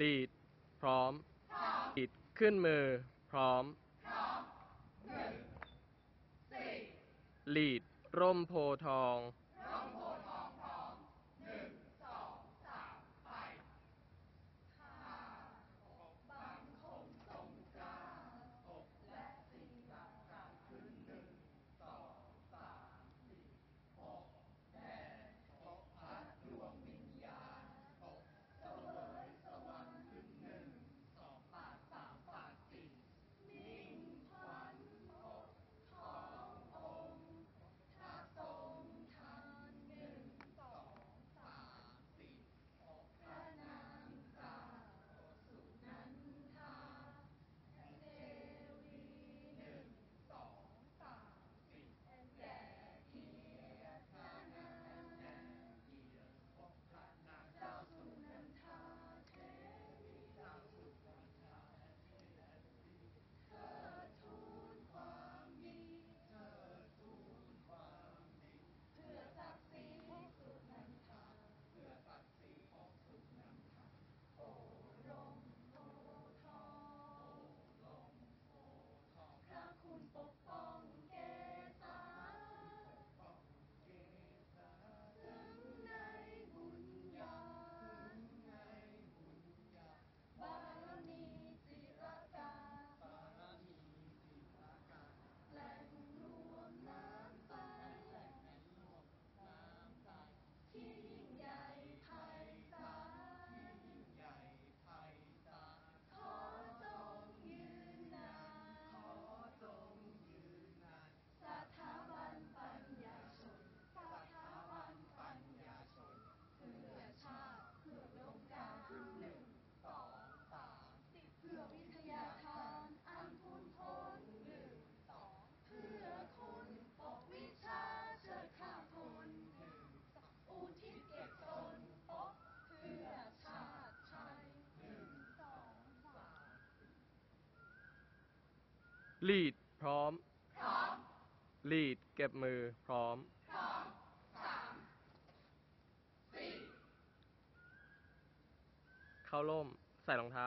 ลีด พร้อมลีดขึ้นมือ พร้อมลีด ร่มโพธิ์ทอง ลีดพร้อมพร้อม ลีดเก็บมือพร้อมพร้อมสามสี่เข้าร่ม ใส่รองเท้า